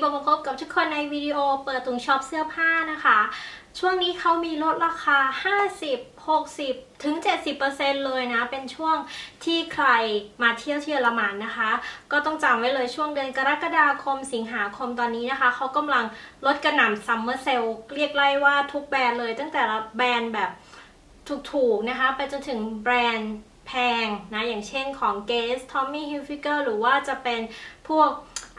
โบมาพบกับทุกคนในวิดีโอเปิดถุงช็อปเสื้อผ้านะคะ ช่วงนี้เขามีลดราคา 50 60 ถึง 70%เลยนะ เป็นช่วงที่ใครมาเที่ยวที่เยอรมันนะคะ ก็ต้องจำไว้เลยช่วงเดือนกรกฎาคมสิงหาคมตอนนี้นะคะ เขากำลังลดกระหน่ำซัมเมอร์เซลเรียกไล่ว่าทุกแบรนด์เลย ตั้งแต่ละแบรนด์แบบถูกๆนะคะ ไปจนถึงแบรนด์แพงนะ อย่างเช่นของ Guess Tommy Hilfiger หรือว่าจะเป็นพวก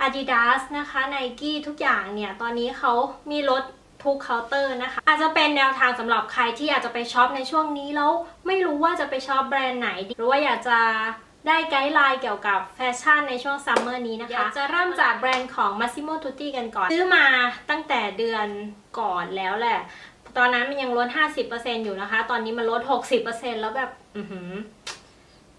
Adidas นะคะ Nike ทุกอย่างเนี่ยตอนนี้เขามีลดทุกเคาน์เตอร์นะคะ อาจจะเป็นแนวทางสำหรับใครที่อยากจะไปช็อปในช่วงนี้แล้วไม่รู้ว่าจะไปช็อปแบรนด์ไหนดีหรือว่าอยากจะได้ไกด์ไลน์เกี่ยวกับแฟชั่นในช่วงซัมเมอร์นี้นะคะอยากจะเริ่มจากแบรนด์ของ Massimo Tutti กันก่อน ซื้อมาตั้งแต่เดือนก่อนแล้วแหละ ตอนนั้นมันยังลด 50%อยู่นะคะ ตอนนี้มันลด 60%แล้วแบบ อือหือ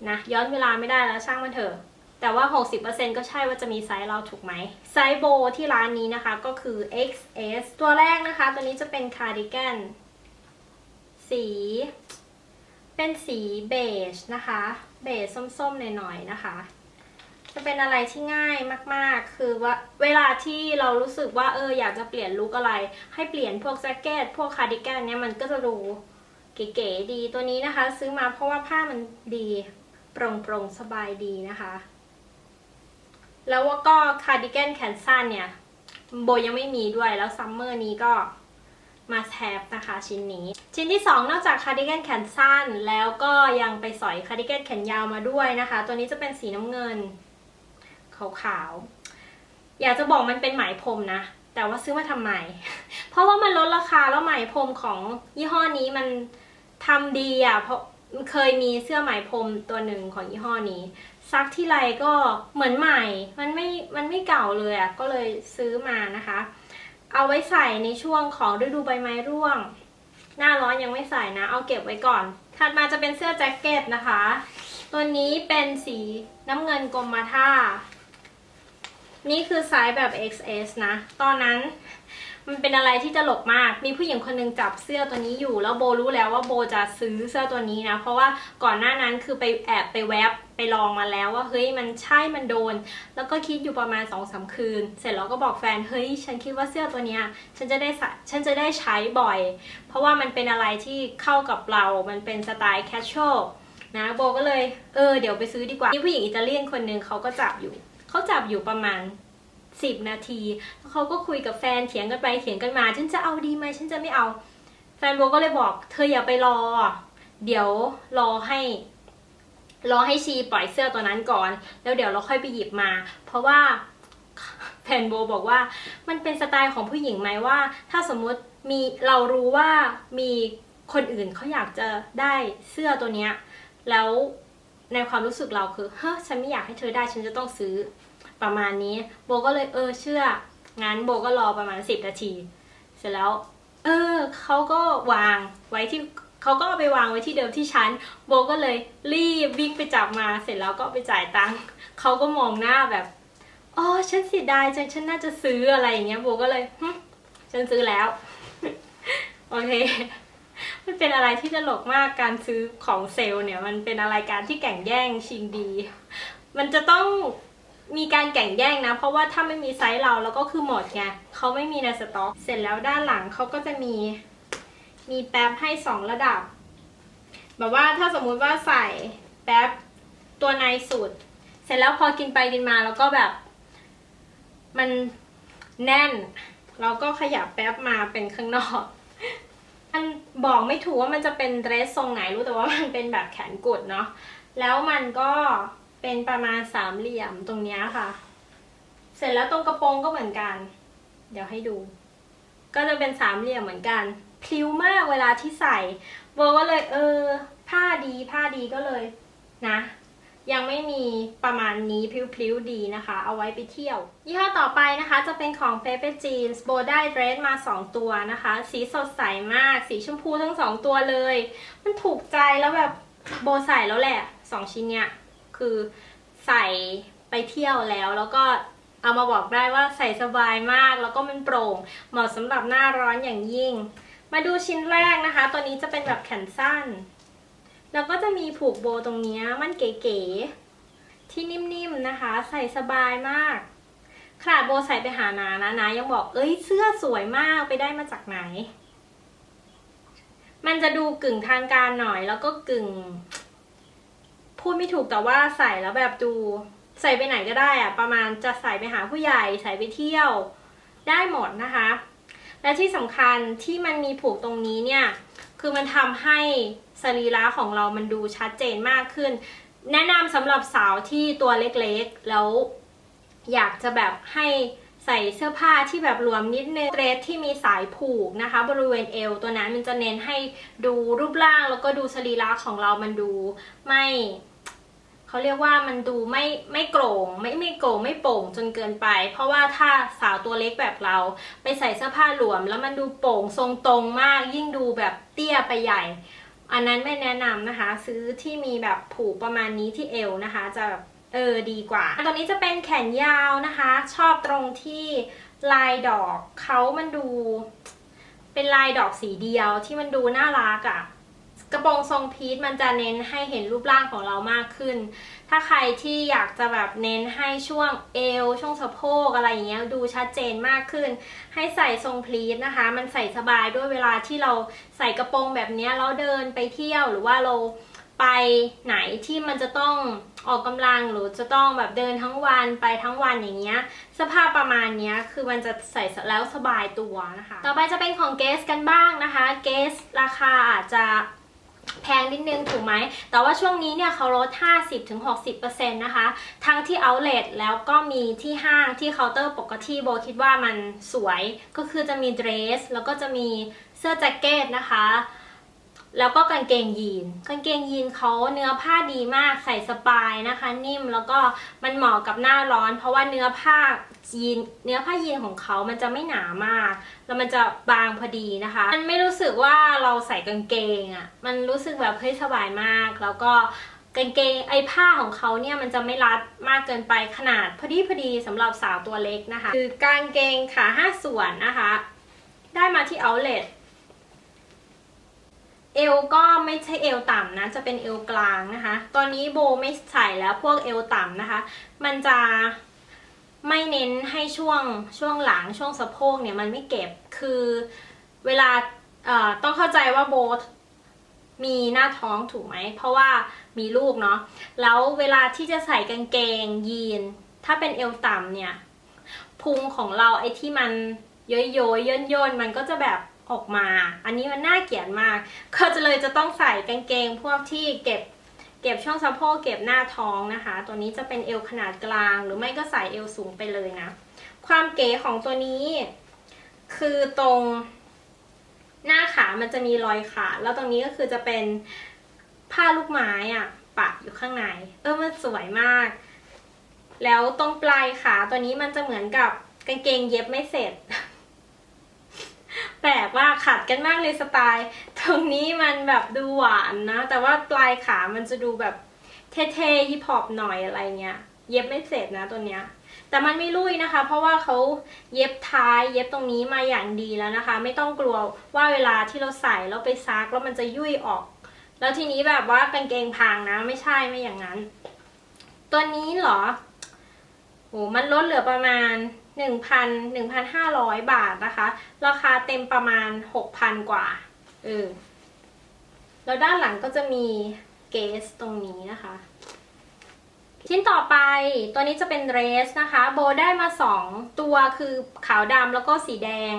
นะย้อนเวลาไม่ได้แล้วช่างมันเถอะ แต่ว่า 60%ก็ใช่ว่าจะมีไซส์เราถูกไหมไซส์โบที่ร้านนี้นะคะก็คือ XS ตัวแรกนะคะ ตัวนี้จะเป็นคาร์ดิแกนสี เป็นสีเบจนะคะเบจส้มๆหน่อยๆนะคะ จะเป็นอะไรที่ง่ายมากๆ คือว่าเวลาที่เรารู้สึกว่าเอออยากจะเปลี่ยนลุคอะไร ให้เปลี่ยนพวกแจ็คเก็ตพวกคาร์ดิแกนเนี่ยมันก็จะดูเก๋ๆดีตัวนี้นะคะ ซื้อมาเพราะว่าผ้ามันดีโปร่งๆสบายดีนะคะ แล้วก็คาร์ดิแกนแขนสั้นเนี่ย โบยังไม่มีด้วยแล้วซัมเมอร์นี้ก็มาแทบนะคะชิ้นนี้ ชิ้นที่ 2 นอกจากคาร์ดิแกนแขนสั้น แล้วก็ยังไปสอยคาร์ดิแกนแขนยาวมาด้วยนะคะ ตัวนี้จะเป็นสีน้ำเงินขาวๆอยากจะบอกมันเป็นไหมพรมนะ แต่ว่าซื้อมาทำไม เพราะว่ามันลดราคาแล้วไหมพรมของยี่ห้อนี้มันทำดีอะเพราะเคยมีเสื้อไหมพรมตัวหนึ่งของยี่ห้อนี้ ซักที่ไรก็เหมือนใหม่ มันไม่ มันไม่เก่าเลยอะ ก็เลยซื้อมานะคะ เอาไว้ใส่ในช่วงของฤดูใบไม้ร่วง หน้าร้อนยังไม่ใส่นะ เอาเก็บไว้ก่อน ถัดมาจะเป็นเสื้อแจ็คเก็ตนะคะ ตัวนี้เป็นสีน้ำเงินกรมท่า นี่คือไซส์แบบ XS นะ ตอนนั้น มันเป็นอะไรที่ตลกมาก มีผู้หญิงคนหนึงจับเสื้อตัวนี้อยู่ แล้วโบรู้แล้วว่าโบจะซื้อเสื้อตัวนี้นะ เพราะว่าก่อนหน้านั้นคือไปแอบไปแวบไปลองมาแล้วว่าเฮ้ยมันใช่มันโดน แล้วก็คิดอยู่ประมาณ2อสาคืน เสร็จแล้วก็บอกแฟนเฮ้ยฉันคิดว่าเสื้อตัวเนี้ยฉันจะได้ฉันจะได้ใช้บ่อย เพราะว่ามันเป็นอะไรที่เข้ากับเรา มันเป็นสไตล์แคชช a l นะโบก็เลยเออเดี๋ยวไปซื้อดีกว่ามีผู้หญิงอิตาเลียนคนหนึ่งเขาก็จับอยู่เขาจับอยู่ประมาณ 10 นาทีแล้วเขาก็คุยกับแฟนเถียงกันไปเถียงกันมา ฉันจะเอาดีไหมฉันจะไม่เอา แฟนโบก็เลยบอก เธออย่าไปรอ เดี๋ยวรอให้ รอให้ชีปล่อยเสื้อตัวนั้นก่อน แล้วเดี๋ยวเราค่อยไปหยิบมา เพราะว่าแฟนโบบอกว่า มันเป็นสไตล์ของผู้หญิงไหมว่า ถ้าสมมุติมีเรารู้ว่ามีคนอื่นเขาอยากจะได้เสื้อตัวเนี้ยแล้วในความรู้สึกเราคือเฮ้ยฉันไม่อยากให้เธอได้ฉันจะต้องซื้อ ประมาณนี้ โบก็เลยเออเชื่อ งั้นโบก็รอประมาณ 10 นาที เสร็จแล้ว เออเขาก็วางไว้ที่เขาก็เอาไปวางไว้ที่เดิมที่ชั้น โบก็เลยรีบวิ่งไปจับมา เสร็จแล้วก็ไปจ่ายตังค์เขาก็มองหน้าแบบอ๋อฉันเสียดายจังฉันน่าจะซื้ออะไรอย่างเงี้ยโบก็เลยหึฉันซื้อแล้ว โอเคมันเป็นอะไรที่ตลกมากการซื้อของเซลล์เนี่ย มันเป็นอะไรการที่แข่งแย่งชิงดี มันจะต้อง มีการแข่งแย่งนะ เพราะว่าถ้าไม่มีไซส์เราแล้วก็คือหมดไงเขาไม่มีในสต็อก เสร็จแล้วด้านหลังเขาก็จะมี มีแป๊บให้สองระดับ แบบว่าถ้าสมมุติว่าใส่แป๊บตัวในสุด เสร็จแล้วพอกินไปกินมาแล้วก็แบบ มันแน่น เราก็ขยับแป๊บมาเป็นข้างนอกมันบอกไม่ถูกว่ามันจะเป็นเดรสทรงไหนรู้แต่ว่ามันเป็นแบบแขนกุดเนาะแล้วมันก็ เป็นประมาณสามเหลี่ยมตรงนี้ค่ะ เสร็จแล้วตรงกระโปรงก็เหมือนกัน เดี๋ยวให้ดู ก็จะเป็นสามเหลี่ยมเหมือนกันพลิ้วมากเวลาที่ใส่โบก็เลยเออ ผ้าดีผ้าดีก็เลยนะ ยังไม่มีประมาณนี้พลิ้วๆดีนะคะ เอาไว้ไปเที่ยว ยี่ห้อต่อไปนะคะ จะเป็นของ Pepe Jeans โบได้เดรสมา 2 ตัวนะคะ สีสดใสมาก สีชมพูทั้ง 2 ตัวเลย มันถูกใจแล้วแบบโบใส่แล้วแหละ 2 ชิ้นเนี้ย คือใส่ไปเที่ยวแล้ว แล้วก็เอามาบอกได้ว่าใส่สบายมาก แล้วก็มันโปร่ง เหมาะสำหรับหน้าร้อนอย่างยิ่ง มาดูชิ้นแรกนะคะ ตัวนี้จะเป็นแบบแขนสั้น แล้วก็จะมีผูกโบตรงนี้มันเก๋ๆที่นิ่มๆนะคะ ใส่สบายมากขนาดโบใส่ไปหานานะนายังบอกเอ้ยเสื้อสวยมากไปได้มาจากไหน มันจะดูกึ่งทางการหน่อย แล้วก็กึ่ง พูดไม่ถูกแต่ว่าใส่แล้วแบบดูใส่ไปไหนก็ได้อะประมาณจะใส่ไปหาผู้ใหญ่ใส่ไปเที่ยวได้หมดนะคะ และที่สำคัญที่มันมีผูกตรงนี้เนี่ยคือมันทำให้สรีระของเรามันดูชัดเจนมากขึ้น แนะนำสำหรับสาวที่ตัวเล็กๆ แล้วอยากจะแบบให้ใส่เสื้อผ้าที่แบบรวมนิดนึงเดรสที่มีสายผูกนะคะ บริเวณเอวตัวนั้นมันจะเน้นให้ดูรูปร่างแล้วก็ดูสรีระของเรามันดูไม่ เขาเรียกว่ามันดูไม่ไม่โกร่งไม่ไม่โกร่งไม่โป่งจนเกินไป เพราะว่าถ้าสาวตัวเล็กแบบเราไปใส่เสื้อผ้าหลวม แล้วมันดูโป่งทรงตรงมาก ยิ่งดูแบบเตี้ยไปใหญ่ อันนั้นไม่แนะนำนะคะ ซื้อที่มีแบบผูกประมาณนี้ที่เอวนะคะ จะแบบเออดีกว่าตัวนี้จะเป็นแขนยาวนะคะ ชอบตรงที่ลายดอกเขามันดู เป็นลายดอกสีเดียวที่มันดูน่ารักอะ่ะ กระโปรงทรงพีทมันจะเน้นให้เห็นรูปร่างของเรามากขึ้น ถ้าใครที่อยากจะแบบเน้นให้ช่วงเอว ช่วงสะโพกอะไรอย่างเงี้ยดูชัดเจนมากขึ้น ให้ใส่ทรงพีทนะคะ มันใส่สบายด้วยเวลาที่เราใส่กระโปรงแบบนี้แล้วเดินไปเที่ยวหรือว่าเราไปไหนที่มันจะต้องออกกำลังหรือจะต้องแบบเดินทั้งวันไปทั้งวันอย่างเงี้ยสภาพประมาณเนี้ยคือมันจะใส่แล้วสบายตัวนะคะ ต่อไปจะเป็นของเกสกันบ้างนะคะ เกสราคาอาจจะ แพงนิดนึงถูกไหม แต่ว่าช่วงนี้เนี่ยเขาลด 50-60%นะคะ ทั้งที่ outlet แล้วก็มีที่ห้างที่เคาน์เตอร์ปกติโบคิดว่ามันสวย ก็คือจะมีเดรส แล้วก็จะมีเสื้อแจ็คเก็ตนะคะ แล้วก็กางเกงยีน กางเกงยีนเขาเนื้อผ้าดีมากใส่สปายนะคะ นิ่มแล้วก็มันเหมาะกับหน้าร้อน เพราะว่าเนื้อผ้า ยีนเนื้อผ้ายีนของเขามันจะไม่หนามาก แล้วมันจะบางพอดีนะคะ มันไม่รู้สึกว่าเราใส่กางเกงอะ่ะ มันรู้สึกแบบเฮ้ยสบายมาก แล้วก็กางเกงไอ้ผ้าของเขาเนี่ยมันจะไม่รัดมากเกินไปขนาดพอดีพอดีสำหรับสาวตัวเล็กนะคะ คือกางเกงขาห้าส่วนนะคะ ได้มาที่ outlet เอวก็ไม่ใช่เอวต่ำนะ จะเป็นเอวกลางนะคะ ตอนนี้โบไม่ใส่แล้วพวกเอวต่ำนะคะ มันจะ ไม่เน้นให้ช่วงช่วงหลังช่วงสะโพกเนี่ยมันไม่เก็บคือเวลาต้องเข้าใจว่าโบมีหน้าท้องถูกไหม เพราะว่ามีลูกเนาะแล้วเวลาที่จะใส่กางเกงยีน ถ้าเป็นเอวต่ำเนี่ยพุงของเราไอ้ที่มันย้อยๆย่นย่นมันก็จะแบบออกมา อันนี้มันน่าเกลียดมาก ก็จะเลยจะต้องใส่กางเกงพวกที่เก็บ เก็บช่องสะโพกเก็บหน้าท้องนะคะ ตัวนี้จะเป็นเอวขนาดกลาง หรือไม่ก็ใส่เอวสูงไปเลยนะ ความเก๋ของตัวนี้ คือตรงหน้าขามันจะมีรอยขาดแล้วตรงนี้ก็คือจะเป็นผ้าลูกไม้อะปักอยู่ข้างใน เออมันสวยมาก แล้วตรงปลายขาตัวนี้มันจะเหมือนกับกางเกงเย็บไม่เสร็จ แปลกว่าขัดกันมากเลยสไตล์ ตรงนี้มันแบบดูหวานนะ แต่ว่าปลายขามันจะดูแบบเท่ๆฮิปฮอปหน่อยอะไรเงี้ย เย็บไม่เสร็จนะตัวเนี้ย แต่มันไม่ลุยนะคะ เพราะว่าเขาเย็บท้ายเย็บตรงนี้มาอย่างดีแล้วนะคะ ไม่ต้องกลัวว่าเวลาที่เราใส่แล้วไปซักแล้วมันจะยุ่ยออก แล้วทีนี้แบบว่ากางเกงพังนะ ไม่ใช่ไม่อย่างนั้น ตัวนี้เหรอโหมันลดเหลือประมาณ 1,000 1,500 บาทนะคะ ราคาเต็มประมาณ 6,000 กว่า เออ แล้วด้านหลังก็จะมีเกสตรงนี้นะคะ ชิ้นต่อไปตัวนี้จะเป็นเดรสนะคะ โบได้มา 2 ตัวคือขาวดำแล้วก็สีแดง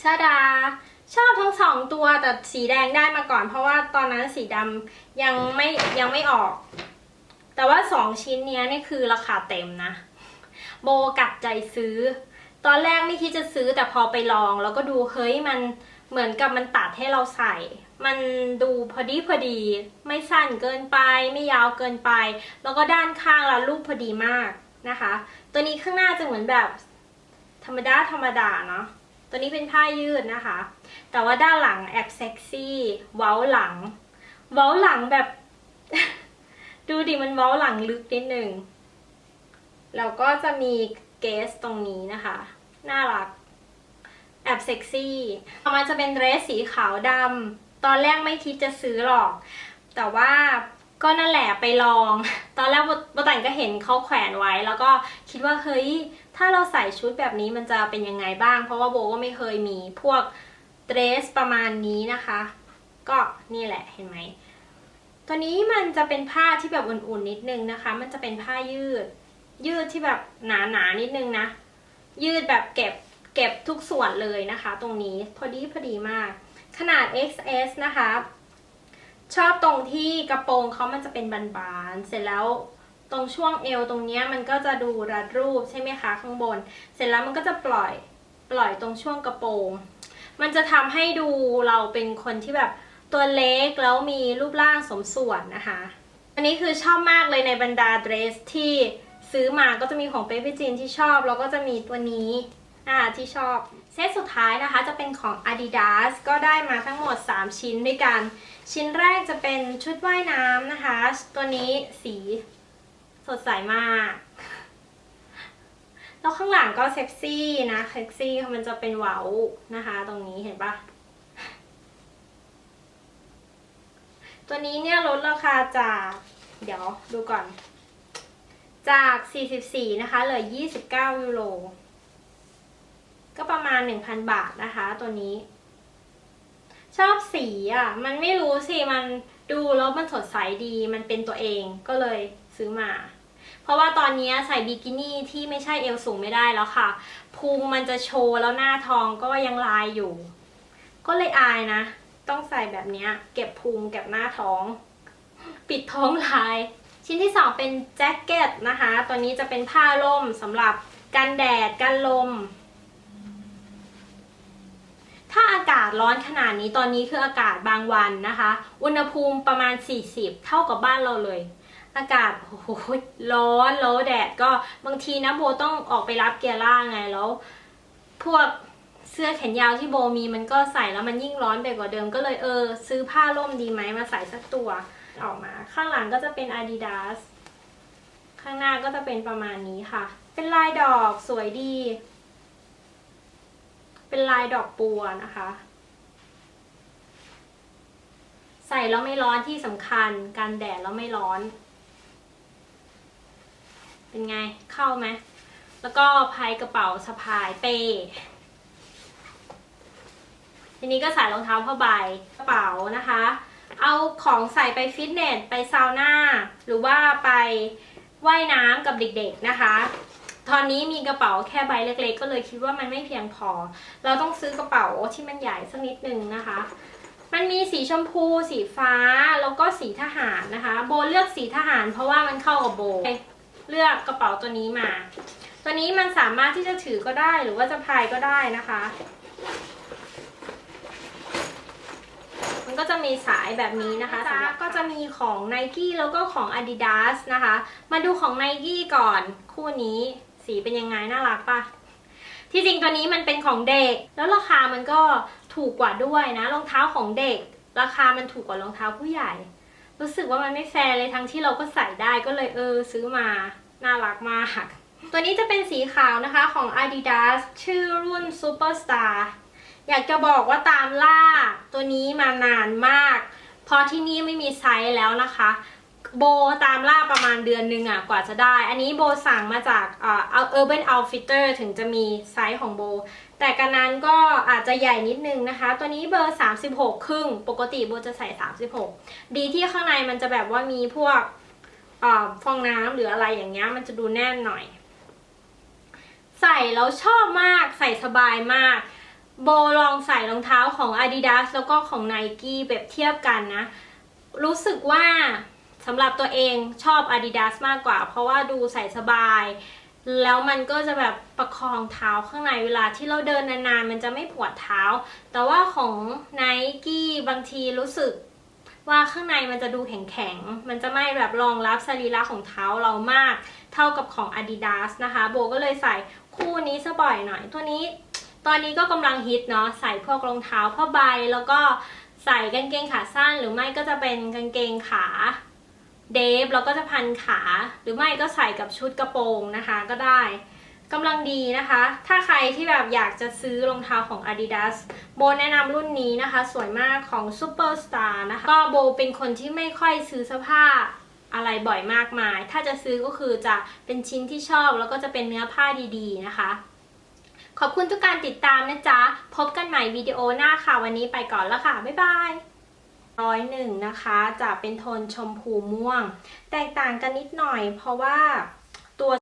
ชาดาชอบทั้งสองตัวแต่สีแดงได้มาก่อน เพราะว่าตอนนั้นสีดำยังไม่ยังไม่ออก แต่ว่าสองชิ้นเนี้ยนี่คือราคาเต็มนะ โบกัดใจซื้อ ตอนแรกไม่คิดจะซื้อแต่พอไปลอง แล้วก็ดูเฮ้ยมันเหมือนกับมันตัดให้เราใส่ มันดูพอดีพอดี ไม่สั้นเกินไป ไม่ยาวเกินไป แล้วก็ด้านข้างละลูกพอดีมากนะคะ ตัวนี้ข้างหน้าจะเหมือนแบบ ธรรมดาธรรมดาเนาะ ตัวนี้เป็นผ้ายืดนะคะ แต่ว่าด้านหลังแอบเซ็กซี่ เว้าหลัง เว้าหลังแบบ ดูดิมันเว้าหลังลึกนิดนึงแล้วก็จะมีเกสตรงนี้นะคะ น่ารัก แอบเซ็กซี่ต่อมาจะเป็นเดรสสีขาวดำตอนแรกไม่คิดจะซื้อหรอก แต่ว่าก็นั่นแหละไปลอง ตอนแรกโบโบตันก็เห็นเขาแขวนไว้ แล้วก็คิดว่าเฮ้ย ถ้าเราใส่ชุดแบบนี้มันจะเป็นยังไงบ้าง เพราะว่าโบก็ไม่เคยมีพวกเดรสประมาณนี้นะคะ ก็นี่แหละเห็นไหม ตัวนี้มันจะเป็นผ้าที่แบบอุ่นๆนิดนึงนะคะ มันจะเป็นผ้ายืด ยืดที่แบบหนาๆนิดนึงนะ ยืดแบบเก็บเก็บทุกส่วนเลยนะคะ ตรงนี้พอดีพอดีมาก ขนาด XS นะคะ ชอบตรงที่กระโปรงเขามันจะเป็นบานๆเสร็จแล้วตรงช่วงเอวตรงเนี้ยมันก็จะดูรัดรูปใช่ไหมคะข้างบน เสร็จแล้วมันก็จะปล่อยปล่อยตรงช่วงกระโปรง มันจะทำให้ดูเราเป็นคนที่แบบ ตัวเล็กแล้วมีรูปร่างสมส่วนนะคะ อันนี้คือชอบมากเลยในบรรดาเดรสที่ซื้อมาก็จะมีของเปเปจินที่ชอบ แล้วก็จะมีตัวนี้อ่าที่ชอบ เซตสุดท้ายนะคะจะเป็นของ Adidas ก็ได้มาทั้งหมด 3 ชิ้นด้วยกัน ชิ้นแรกจะเป็นชุดว่ายน้ำนะคะ ตัวนี้สีสดใสมาก แล้วข้างหลังก็เซ็กซี่นะเซ็กซี่มันจะเป็นเว้านะคะ ตรงนี้เห็นปะ ตัวนี้เนี่ยลดราคาจาก เดี๋ยวดูก่อน จาก 44 นะคะ เหลือ 29 ยูโร ก็ประมาณ 1,000 บาทนะคะ ตัวนี้ ชอบสีอะ มันไม่รู้สิ มันดูแล้วมันสดใสดี มันเป็นตัวเอง ก็เลยซื้อมา เพราะว่าตอนนี้ใส่บิกินี่ที่ไม่ใช่เอวสูงไม่ได้แล้วค่ะ พุงมันจะโชว์แล้วหน้าทองก็ยังลายอยู่ ก็เลยอายนะ ต้องใส่แบบนี้เก็บพุงเก็บหน้าท้อง ปิดท้องลาย ชิ้นที่สองเป็นแจ็คเก็ตนะคะ ตัวนี้จะเป็นผ้าล่มสำหรับกันแดดกันลม ถ้าอากาศร้อนขนาดนี้ตอนนี้คืออากาศบางวันนะคะ อุณหภูมิประมาณ 40 เท่ากับบ้านเราเลยอากาศโอ้โหร้อนแล้วแดดก็บางทีนะโบต้องออกไปรับเกียร์ล่าไงแล้ว พวก เสื้อแขนยาวที่โบมีมันก็ใส่แล้วมันยิ่งร้อนไปกว่าเดิมก็เลยเออ ซื้อผ้าร่มดีไหมมาใส่สักตัวออกมา ข้างหลังก็จะเป็น Adidas ข้างหน้าก็จะเป็นประมาณนี้ค่ะ เป็นลายดอกสวยดี เป็นลายดอกบัวนะคะ ใส่แล้วไม่ร้อนที่สำคัญกันแดดแล้วไม่ร้อน เป็นไงเข้าไหมแล้วก็พายกระเป๋าสะพายเป้ ทีนี้ก็ใส่รองเท้าผ้าใบกระเป๋านะคะ เอาของใส่ไปฟิตเนสไปซาวน่าหรือว่าไปว่ายน้ำกับเด็กๆนะคะ ตอนนี้มีกระเป๋าแค่ใบเล็กๆ ก็เลยคิดว่ามันไม่เพียงพอ เราต้องซื้อกระเป๋าที่มันใหญ่สักนิดนึงนะคะ มันมีสีชมพู สีฟ้าแล้วก็สีทหารนะคะ โบเลือกสีทหาร เพราะว่ามันเข้ากับโบเลือกกระเป๋าตัวนี้มา ตัวนี้มันสามารถที่จะถือก็ได้หรือว่าจะพายก็ได้นะคะ มันก็จะมีสายแบบนี้นะคะสำหรับก็จะมีของ n i กี้แล้วก็ของ Adidas นะคะ มาดูของ n i กี้ก่อนคู่นี้สีเป็นยังไงน่ารักปะที่จริงตัวนี้มันเป็นของเด็ก แล้วราคามันก็ถูกกว่าด้วยนะรองเท้าของเด็ก ราคามันถูกกว่ารองเท้าผู้ใหญ่ รู้สึกว่ามันไม่แฟร์เลยทั้งที่เราก็ใส่ได้ก็เลยเออซื้อมาน่ารักมาก ตัวนี้จะเป็นสีขาวนะคะของ Adidas ชื่อรุ่น Superstar อยากจะบอกว่าตามล่าตัวนี้มานานมาก เพราะที่นี่ไม่มีไซส์แล้วนะคะ โบตามล่าประมาณเดือนหนึงอะกว่าจะได้ อันนี้โบสั่งมาจากเอ่อ Urban Outfitter ถึงจะมีไซส์ของโบ แต่กันนั้นก็อาจจะใหญ่นิดนึงนะคะ ตัวนี้เบอร์ 36 ครึ่ง ปกติโบจะใส่ 36 ดีที่ข้างในมันจะแบบว่ามีพวกอฟองน้ำหรืออะไรอย่างเงี้ยมันจะดูแน่นหน่อย ใส่แล้วชอบมากใส่สบายมาก โบลองใส่รองเท้าของ Adidas แล้วก็ของ Nike แบบเทียบกันนะ รู้สึกว่าสำหรับตัวเองชอบ Adidas มากกว่า เพราะว่าดูใส่สบาย แล้วมันก็จะแบบประคองเท้าข้างในเวลาที่เราเดินนานๆ มันจะไม่ปวดเท้า แต่ว่าของ Nike บางทีรู้สึกว่าข้างในมันจะดูแข็งๆ มันจะไม่แบบรองรับสรีระของเท้าเรามาก เท่ากับของ Adidas นะคะ โบก็เลยใส่คู่นี้ซะบ่อยหน่อย ตัวนี้ ตอนนี้ก็กำลังฮิตเนาะใส่พวกรองเท้าผ้าใบแล้วก็ใส่กางเกงขาสั้นหรือไม่ก็จะเป็นกางเกงขาเดฟแล้วก็จะพันขา หรือไม่ก็ใส่กับชุดกระโปรงนะคะก็ได้กำลังดีนะคะ ถ้าใครที่แบบอยากจะซื้อรองเท้าของ Adidas โบแนะนำรุ่นนี้นะคะ สวยมากของ Superstar นะคะ ก็โบเป็นคนที่ไม่ค่อยซื้อเสื้อผ้าอะไรบ่อยมากมาย ถ้าจะซื้อก็คือจะเป็นชิ้นที่ชอบแล้วก็จะเป็นเนื้อผ้าดีๆนะคะ ขอบคุณทุกการติดตามนะจ๊ะ พบกันใหม่วิดีโอหน้าค่ะ วันนี้ไปก่อนแล้วค่ะ บ๊ายบายร้อยหนึ่งนะคะ จะเป็นโทนชมพูม่วง แตกต่างกันนิดหน่อยเพราะว่า